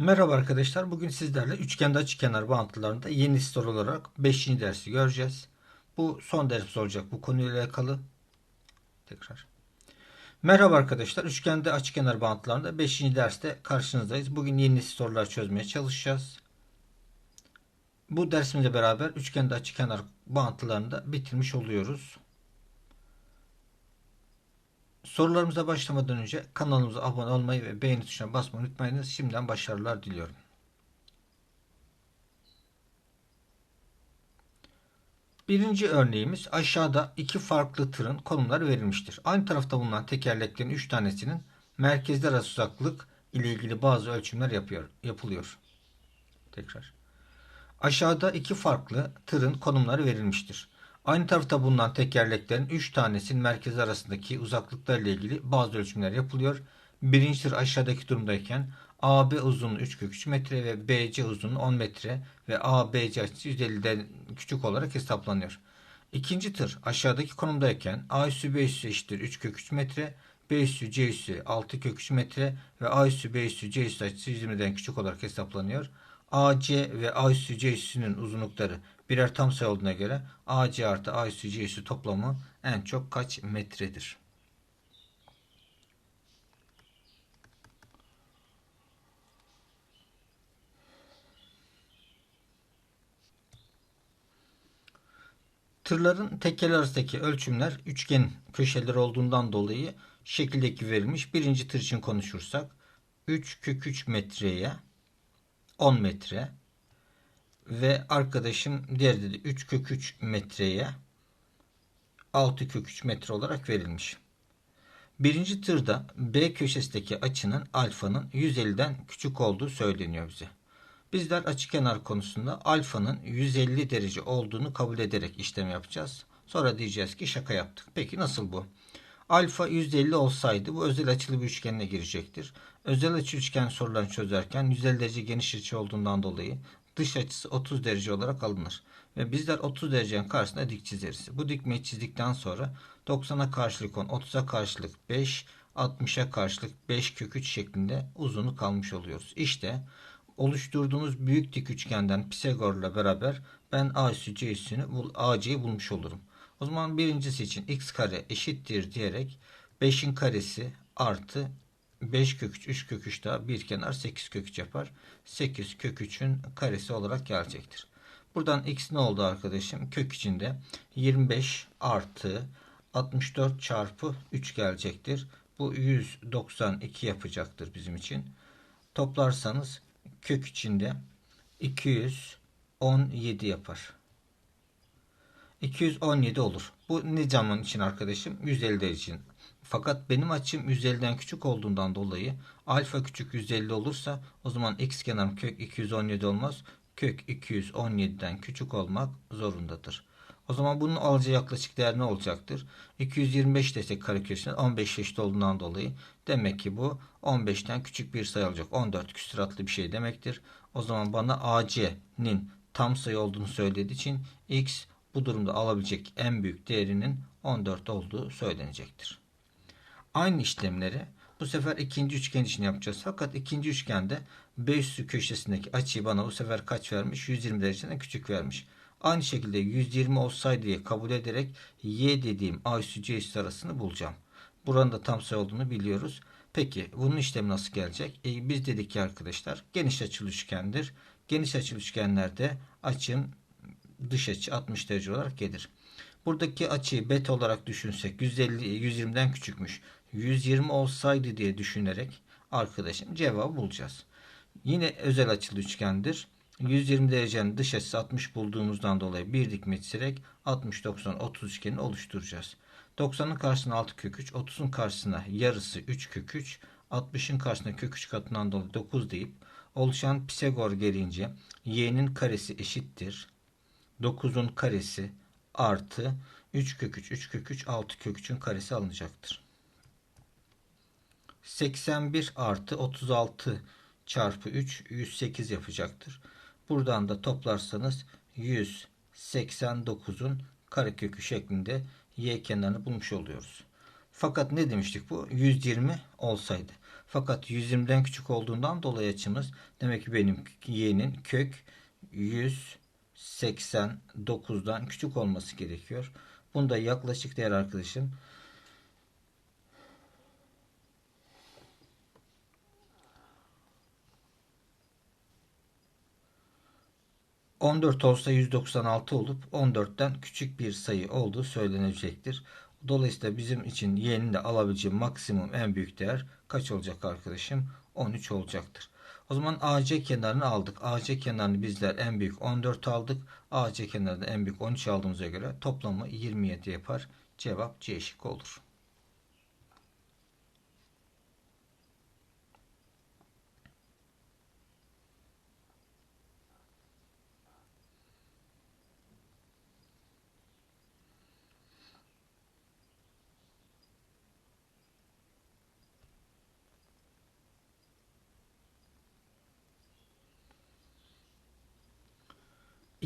Merhaba arkadaşlar. Bugün sizlerle üçgende açıkenar bağıntılarında yeni soru olarak 5. dersi göreceğiz. Bu son ders olacak bu konuyla alakalı. Tekrar. Merhaba arkadaşlar. Üçgende açıkenar bağıntılarında 5. derste karşınızdayız. Bugün yeni sorular çözmeye çalışacağız. Bu dersimizle beraber üçgende açıkenar bağıntılarını da bitirmiş oluyoruz. Sorularımıza başlamadan önce kanalımıza abone olmayı ve beğeni tuşuna basmayı unutmayınız. Şimdiden başarılar diliyorum. Birinci örneğimiz aşağıda iki farklı tırın konumları verilmiştir. Aynı tarafta bulunan tekerleklerin üç tanesinin merkezler arası uzaklık ile ilgili bazı ölçümler yapıyor, yapılıyor. Tekrar. Aşağıda iki farklı tırın konumları verilmiştir. Aynı tarafta bulunan tekerleklerin 3 tanesinin merkez arasındaki uzaklıklarla ilgili bazı ölçümler yapılıyor. Birinci tır aşağıdaki durumdayken AB uzunluğu 3 kök 3 metre ve BC uzunluğu 10 metre ve ABC açısı 150'den küçük olarak hesaplanıyor. İkinci tır aşağıdaki konumdayken A üssü B üssü eşittir 3 kök 3 metre, B üssü C üssü 6 kök 3 metre ve A üssü B üssü C üssü açısı 120'den küçük olarak hesaplanıyor. AC ve A üssü C üssünün uzunlukları birer tam sayı olduğuna göre AC artı A üssü C üssü toplamı en çok kaç metredir? Tırların teker arasındaki ölçümler üçgen köşeleri olduğundan dolayı şekildeki verilmiş. Birinci tır için konuşursak 3 kök 3 metreye 10 metre ve arkadaşım diğer dedi 3 kök 3 metreye 6 kök 3 metre olarak verilmiş. Birinci tırda B köşesindeki açının alfanın 150'den küçük olduğu söyleniyor bize. Bizler açıkenar konusunda alfanın 150 derece olduğunu kabul ederek işlem yapacağız. Sonra diyeceğiz ki şaka yaptık. Peki nasıl bu? Alfa 150 olsaydı bu özel açılı bir üçgenine girecektir. Özel açı üçgen sorularını çözerken 150 derece geniş açı olduğundan dolayı dış açısı 30 derece olarak alınır. Ve bizler 30 derecenin karşısında dik çizeriz. Bu dikmeyi çizdikten sonra 90'a karşılık 10, 30'a karşılık 5, 60'a karşılık 5 kök 3 şeklinde uzunluk kalmış oluyoruz. İşte oluşturduğumuz büyük dik üçgenden Pisagor'la beraber ben A üssü C üssünü AC'yi bulmuş olurum. O zaman birincisi için x kare eşittir diyerek 5'in karesi artı 5 kök 3, 3 kök 3 daha bir kenar 8 kök 3 yapar. 8 kök 3'ün karesi olarak gelecektir. Buradan x ne oldu arkadaşım? Kök içinde 25 artı 64 çarpı 3 gelecektir. Bu 192 yapacaktır bizim için. Toplarsanız kök içinde 217 yapar. 217 olur. Bu ne zaman için arkadaşım? 150 derece için. Fakat benim açım 150'den küçük olduğundan dolayı alfa küçük 150 olursa o zaman x kenarım kök 217 olmaz. Kök 217'den küçük olmak zorundadır. O zaman bunun alacağı yaklaşık değer ne olacaktır? 225 desek kareköşesinden 15 eşit olduğundan dolayı demek ki bu 15'ten küçük bir sayı olacak. 14 küsuratlı bir şey demektir. O zaman bana AC'nin tam sayı olduğunu söylediği için x bu durumda alabilecek en büyük değerinin 14 olduğu söylenecektir. Aynı işlemleri bu sefer ikinci üçgen için yapacağız. Fakat ikinci üçgende B üssü köşesindeki açıyı bana bu sefer kaç vermiş? 120 dereceden küçük vermiş. Aynı şekilde 120 olsaydı diye kabul ederek y dediğim a üssü c üssü arasını bulacağım. Buranın da tam sayı olduğunu biliyoruz. Peki bunun işlemi nasıl gelecek? E, biz dedik ki arkadaşlar geniş açılı üçgendir. Geniş açılı üçgenlerde açım dış açı 60 derece olarak gelir. Buradaki açıyı beta olarak düşünsek 150 120'den küçükmüş. 120 olsaydı diye düşünerek arkadaşım cevabı bulacağız. Yine özel açılı üçgendir. 120 derecenin dış açısı 60 bulduğumuzdan dolayı bir dikme çizerek 60 90 30 üçgenini oluşturacağız. 90'ın karşısına 6 kök 3, 30'un karşısına yarısı 3 kök 3, 60'ın karşısına kök 3 katından dolayı 9 deyip oluşan Pisagor gelince y'nin karesi eşittir. 9'un karesi artı 3 kök 3, 3 kök 3, 6 kök 3'ün karesi alınacaktır. 81 artı 36 çarpı 3 108 yapacaktır. Buradan da toplarsanız 189'un karekökü şeklinde y kenarını bulmuş oluyoruz. Fakat ne demiştik bu? 120 olsaydı. Fakat 120'den küçük olduğundan dolayı açımız demek ki benim y'nin kök 189'dan küçük olması gerekiyor. Bunda yaklaşık değer arkadaşım 14 olsa 196 olup 14'ten küçük bir sayı olduğu söylenecektir. Dolayısıyla bizim için y'nin de alabileceği maksimum en büyük değer kaç olacak arkadaşım? 13 olacaktır. O zaman AC kenarını aldık. AC kenarını bizler en büyük 14 aldık. AC kenarını en büyük 13 aldığımıza göre toplamı 27 yapar. Cevap C şık olur.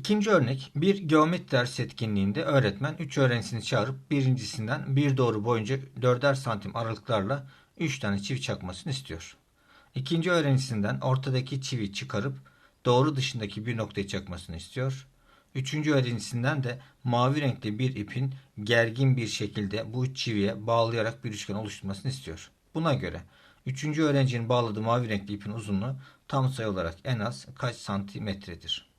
İkinci örnek bir geometri ders etkinliğinde öğretmen 3 öğrencisini çağırıp birincisinden bir doğru boyunca 4'er santim aralıklarla 3 tane çivi çakmasını istiyor. İkinci öğrencisinden ortadaki çivi çıkarıp doğru dışındaki bir noktayı çakmasını istiyor. Üçüncü öğrencisinden de mavi renkli bir ipin gergin bir şekilde bu çiviye bağlayarak bir üçgen oluşturmasını istiyor. Buna göre üçüncü öğrencinin bağladığı mavi renkli ipin uzunluğu tam sayı olarak en az kaç santimetredir?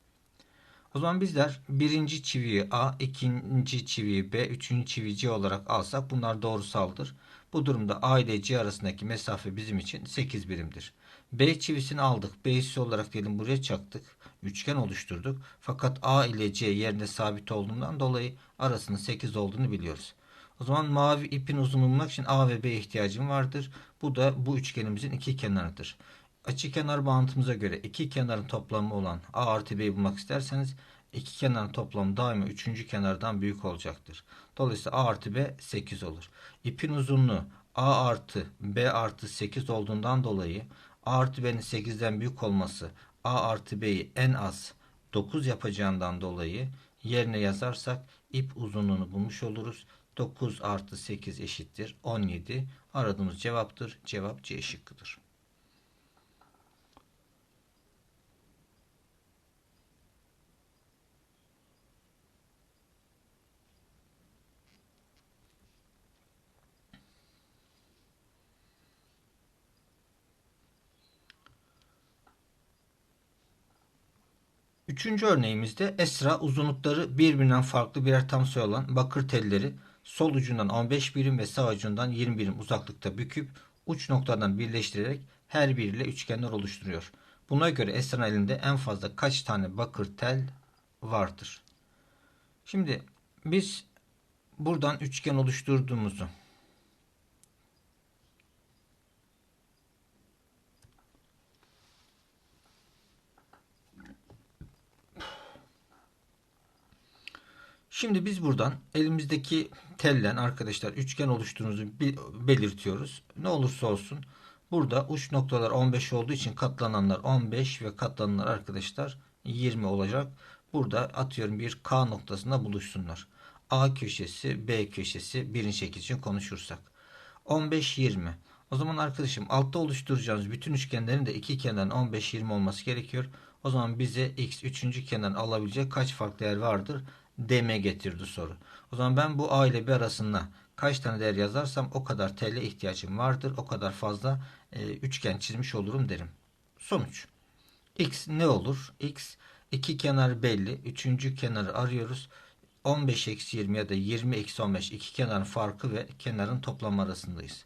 O zaman bizler birinci çiviyi A, ikinci çiviyi B, üçüncü çiviyi C olarak alsak bunlar doğrusaldır. Bu durumda A ile C arasındaki mesafe bizim için 8 birimdir. B çivisini aldık. B'si olarak diyelim buraya çaktık. Üçgen oluşturduk. Fakat A ile C yerine sabit olduğundan dolayı arasının 8 olduğunu biliyoruz. O zaman mavi ipin uzunluğunu bulmak için A ve B ihtiyacım vardır. Bu da bu üçgenimizin iki kenarıdır açı kenar bağıntımıza göre iki kenarın toplamı olan a artı b'yi bulmak isterseniz iki kenarın toplamı daima üçüncü kenardan büyük olacaktır. Dolayısıyla a artı b 8 olur. İpin uzunluğu a artı b artı 8 olduğundan dolayı a artı b'nin 8'den büyük olması a artı b'yi en az 9 yapacağından dolayı yerine yazarsak ip uzunluğunu bulmuş oluruz. 9 artı 8 eşittir 17. Aradığımız cevaptır. Cevap C şıkkıdır. Üçüncü örneğimizde Esra uzunlukları birbirinden farklı birer tam sayı olan bakır telleri sol ucundan 15 birim ve sağ ucundan 20 birim uzaklıkta büküp uç noktadan birleştirerek her biriyle üçgenler oluşturuyor. Buna göre Esra'nın elinde en fazla kaç tane bakır tel vardır? Şimdi biz buradan üçgen oluşturduğumuzu Şimdi biz buradan elimizdeki tellen arkadaşlar üçgen oluşturduğumuzu belirtiyoruz. Ne olursa olsun burada uç noktalar 15 olduğu için katlananlar 15 ve katlananlar arkadaşlar 20 olacak. Burada atıyorum bir K noktasında buluşsunlar. A köşesi, B köşesi birinci şekil için konuşursak. 15 20. O zaman arkadaşım altta oluşturacağımız bütün üçgenlerin de iki kenarın 15 20 olması gerekiyor. O zaman bize x üçüncü kenar alabilecek kaç farklı değer vardır? DM getirdi soru. O zaman ben bu A ile B arasında kaç tane değer yazarsam o kadar TL ihtiyacım vardır. O kadar fazla e, üçgen çizmiş olurum derim. Sonuç. X ne olur? X iki kenar belli. Üçüncü kenarı arıyoruz. 15 eksi 20 ya da 20 eksi 15 iki kenarın farkı ve kenarın toplam arasındayız.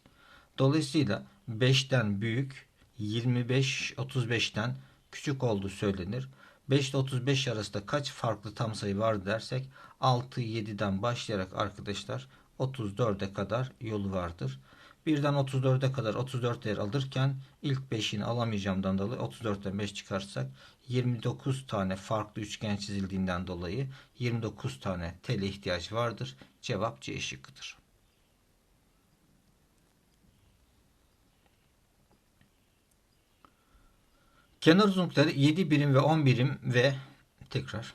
Dolayısıyla 5'ten büyük 25 35'ten küçük olduğu söylenir. 5 ile 35 arasında kaç farklı tam sayı var dersek 6 7'den başlayarak arkadaşlar 34'e kadar yolu vardır. Birden 34'e kadar 34 değer alırken ilk 5'ini alamayacağımdan dolayı 34'ten 5 çıkarsak 29 tane farklı üçgen çizildiğinden dolayı 29 tane tele ihtiyaç vardır. Cevap C şıkkıdır. Kenar uzunlukları 7 birim ve 10 birim ve tekrar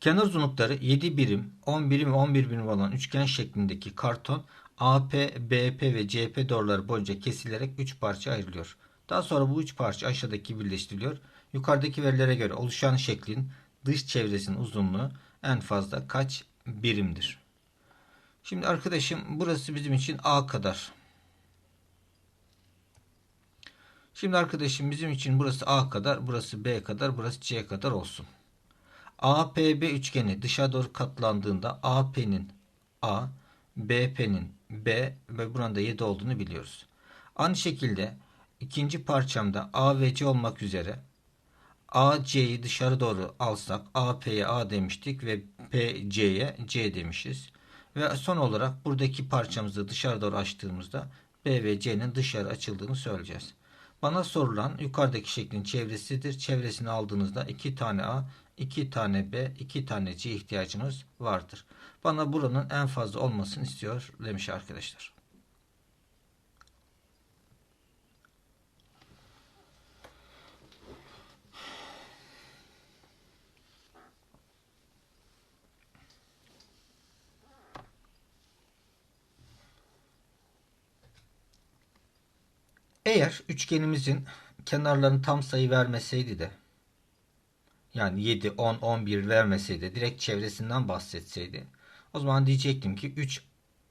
Kenar uzunlukları 7 birim, 10 birim ve 11 birim olan üçgen şeklindeki karton AP, BP ve CP doğruları boyunca kesilerek 3 parça ayrılıyor. Daha sonra bu 3 parça aşağıdaki birleştiriliyor. Yukarıdaki verilere göre oluşan şeklin dış çevresinin uzunluğu en fazla kaç birimdir? Şimdi arkadaşım burası bizim için A kadar. Şimdi arkadaşım bizim için burası A kadar, burası B kadar, burası C kadar olsun. APB üçgeni dışa doğru katlandığında AP'nin A, BP'nin B ve buranın da 7 olduğunu biliyoruz. Aynı şekilde ikinci parçamda A ve C olmak üzere AC'yi dışarı doğru alsak AP'ye A demiştik ve PC'ye C demişiz. Ve son olarak buradaki parçamızı dışarı doğru açtığımızda B ve C'nin dışarı açıldığını söyleyeceğiz. Bana sorulan yukarıdaki şeklin çevresidir. Çevresini aldığınızda 2 tane A, 2 tane B, 2 tane C ihtiyacımız vardır. Bana buranın en fazla olmasını istiyor demiş arkadaşlar. Eğer üçgenimizin kenarlarını tam sayı vermeseydi de yani 7, 10, 11 vermeseydi direkt çevresinden bahsetseydi o zaman diyecektim ki 3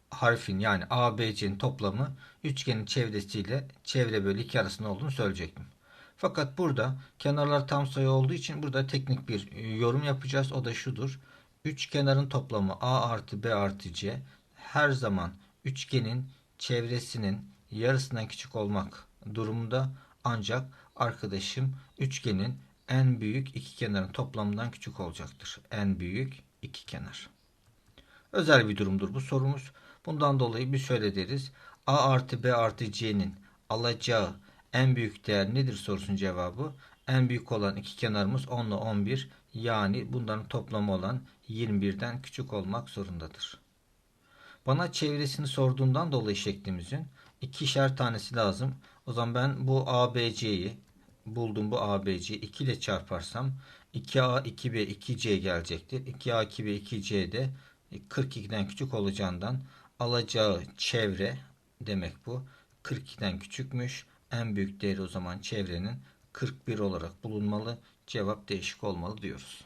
harfin yani A, B, C'nin toplamı üçgenin çevresiyle çevre bölü 2 arasında olduğunu söyleyecektim. Fakat burada kenarlar tam sayı olduğu için burada teknik bir yorum yapacağız. O da şudur. Üç kenarın toplamı A artı B artı C her zaman üçgenin çevresinin yarısından küçük olmak durumunda ancak arkadaşım üçgenin en büyük iki kenarın toplamından küçük olacaktır. En büyük iki kenar. Özel bir durumdur bu sorumuz. Bundan dolayı bir şöyle deriz. A artı B artı C'nin alacağı en büyük değer nedir sorusunun cevabı. En büyük olan iki kenarımız 10 ile 11 yani bunların toplamı olan 21'den küçük olmak zorundadır. Bana çevresini sorduğundan dolayı şeklimizin ikişer tanesi lazım. O zaman ben bu ABC'yi buldum bu ABC'yi 2 ile çarparsam 2A, 2B, 2C gelecektir. 2A, 2B, 2C de 42'den küçük olacağından alacağı çevre demek bu 42'den küçükmüş. En büyük değeri o zaman çevrenin 41 olarak bulunmalı. Cevap değişik olmalı diyoruz.